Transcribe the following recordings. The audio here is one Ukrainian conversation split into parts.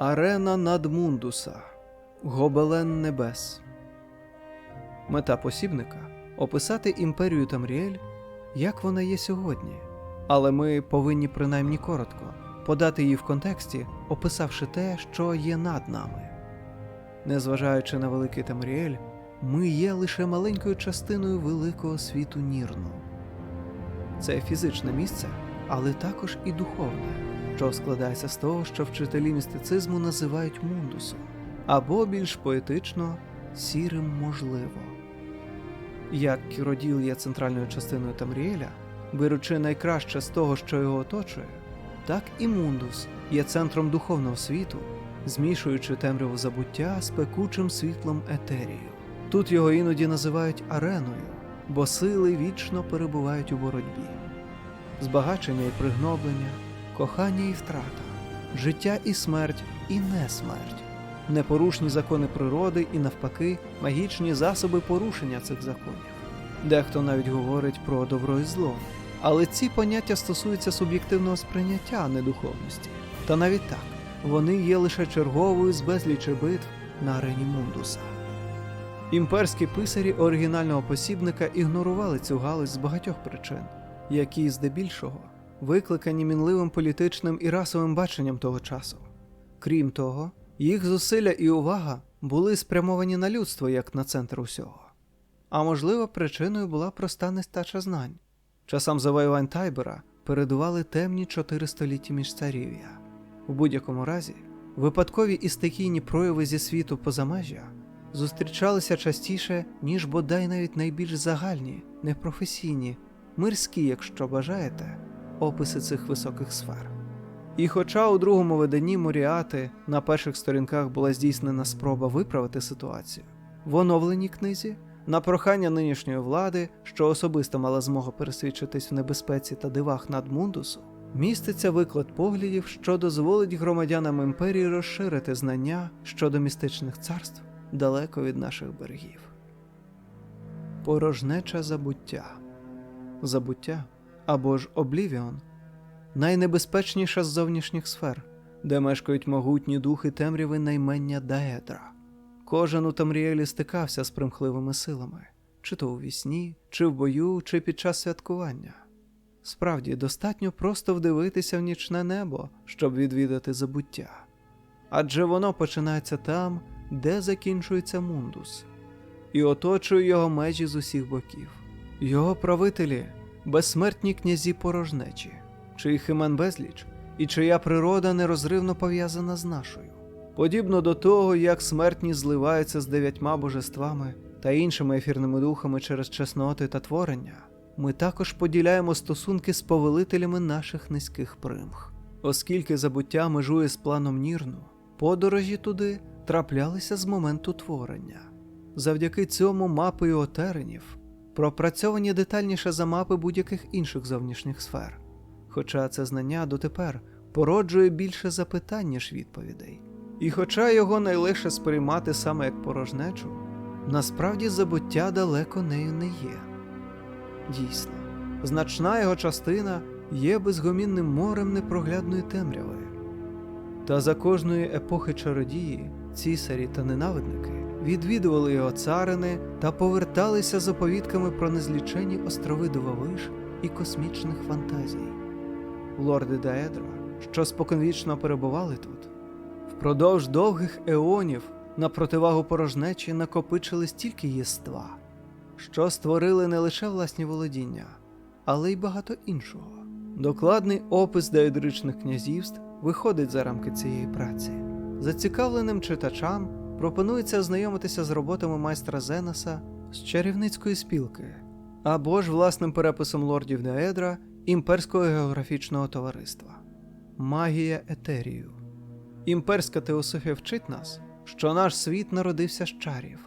Арена Надмундуса. Гобелен Небес. Мета посібника описати імперію Тамріель, як вона є сьогодні. Але ми повинні принаймні коротко подати її в контексті, описавши те, що є над нами. Незважаючи на великий Тамріель, ми є лише маленькою частиною великого світу Нірну. Це фізичне місце, але також і духовне, що складається з того, що вчителі містицизму називають мундусом, або більш поетично сірим можливо. Як Кіроділ є центральною частиною Тамріеля, беручи найкраще з того, що його оточує, так і Мундус є центром духовного світу, змішуючи темряву забуття з пекучим світлом етерію. Тут його іноді називають ареною, бо сили вічно перебувають у боротьбі. Збагачення і пригноблення, кохання і втрата, життя і смерть і несмерть, непорушні закони природи і, навпаки, магічні засоби порушення цих законів. Дехто навіть говорить про добро і зло, але ці поняття стосуються суб'єктивного сприйняття, а не духовності. Та навіть так, вони є лише черговою з безлічі битв на арені Мундуса. Імперські писарі оригінального посібника ігнорували цю галузь з багатьох причин, які здебільшого викликані мінливим політичним і расовим баченням того часу. Крім того, їх зусилля і увага були спрямовані на людство як на центр усього. А можливо, причиною була проста нестача знань. Часам завоювань Тайбера передували темні чотири століття міжцарів'я. У будь-якому разі, випадкові і стихійні прояви зі світу позамежжя зустрічалися частіше, ніж бодай навіть найбільш загальні, непрофесійні, мирські, якщо бажаєте, описи цих високих сфер. І хоча у другому виданні Моріати на перших сторінках була здійснена спроба виправити ситуацію, в оновленій книзі, на прохання нинішньої влади, що особисто мала змогу пересвідчитись в небезпеці та дивах над Мундусу, міститься виклад поглядів, що дозволить громадянам імперії розширити знання щодо містичних царств далеко від наших берегів. Порожнеча забуття. Забуття або ж Облівіон найнебезпечніша з зовнішніх сфер, де мешкають могутні духи темряви наймення Даедра. Кожен у Тамріелі стикався з примхливими силами, чи то у вісні, чи в бою, чи під час святкування. Справді, достатньо просто вдивитися в нічне небо, щоб відвідати забуття. Адже воно починається там, де закінчується мундус, і оточує його межі з усіх боків. Його правителі безсмертні князі порожнечі, чиїх імен безліч, і чия природа нерозривно пов'язана з нашою. Подібно до того, як смертні зливаються з дев'ятьма божествами та іншими ефірними духами через чесноти та творення, ми також поділяємо стосунки з повелителями наших низьких примх. Оскільки забуття межує з планом Нірну, подорожі туди траплялися з моменту творення. Завдяки цьому мапи отеренів пропрацьовані детальніше за мапи будь-яких інших зовнішніх сфер. Хоча це знання дотепер породжує більше запитань, ніж відповідей. І хоча його найлегше сприймати саме як порожнечу, насправді забуття далеко нею не є. Дійсно, значна його частина є безгомінним морем непроглядної темряви. Та за кожної епохи чародії, цісарі та ненавидники відвідували його царини та поверталися з оповідками про незлічені острови дивовиж і космічних фантазій. Лорди Даедра, що споконвічно перебували тут, впродовж довгих еонів на противагу порожнечі накопичили стільки єства, що створили не лише власні володіння, але й багато іншого. Докладний опис даедричних князівств виходить за рамки цієї праці. Зацікавленим читачам пропонується ознайомитися з роботами майстра Зенаса з чарівницької спілки або ж власним переписом лордів Деедра імперського географічного товариства Магія Етерію. Імперська теософія вчить нас, що наш світ народився з чарів,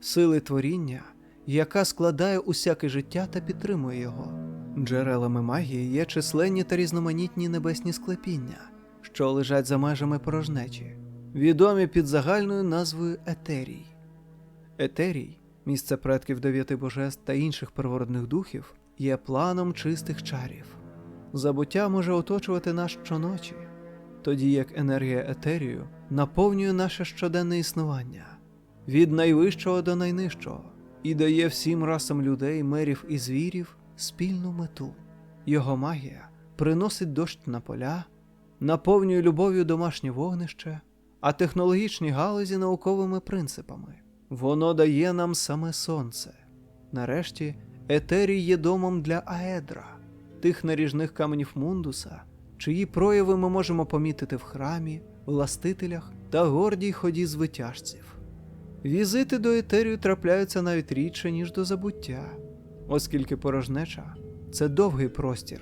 сили творіння, яка складає усяке життя та підтримує його. Джерелами магії є численні та різноманітні небесні склепіння, що лежать за межами порожнечі, відомі під загальною назвою Етерій. Етерій, місце предків дев'яти божеств та інших первородних духів, є планом чистих чарів. Забуття може оточувати нас щоночі, тоді як енергія етерію наповнює наше щоденне існування від найвищого до найнижчого і дає всім расам людей, мерів і звірів спільну мету. Його магія приносить дощ на поля, наповнює любов'ю домашнє вогнище, а технологічні галузі науковими принципами. Воно дає нам саме сонце. Нарешті, етерій є домом для Аедра, тих наріжних каменів Мундуса, чиї прояви ми можемо помітити в храмі, властителях та гордій ході звитяжців. Візити до етерію трапляються навіть рідше, ніж до забуття, оскільки порожнеча це довгий простір,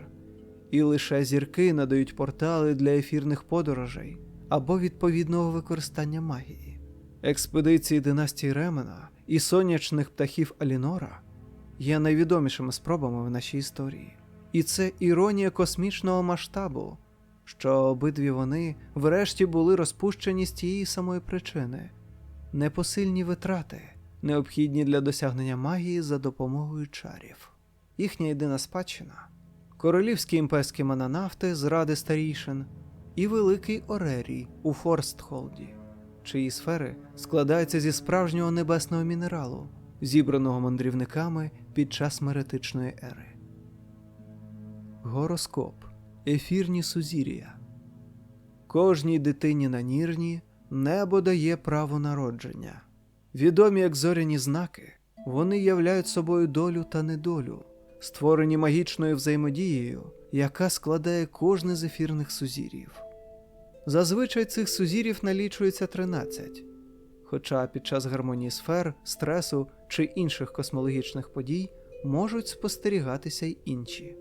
і лише зірки надають портали для ефірних подорожей або відповідного використання магії. Експедиції династії Ремена і сонячних птахів Алінора є найвідомішими спробами в нашій історії. І це іронія космічного масштабу, що обидві вони врешті були розпущені з тієї самої причини непосильні витрати, необхідні для досягнення магії за допомогою чарів. Їхня єдина спадщина королівські імперські мананавти з ради старійшин і великий Орерій у Форстхолді, чиї сфери складаються зі справжнього небесного мінералу, зібраного мандрівниками під час меретичної ери. Гороскоп Ефірні сузір'я Кожній дитині на нірні небо дає право народження. Відомі як зоряні знаки, вони являють собою долю та недолю, створені магічною взаємодією, яка складає кожне з ефірних сузір'їв. Зазвичай цих сузірів налічується 13, хоча під час гармонії сфер, стресу чи інших космологічних подій можуть спостерігатися й інші.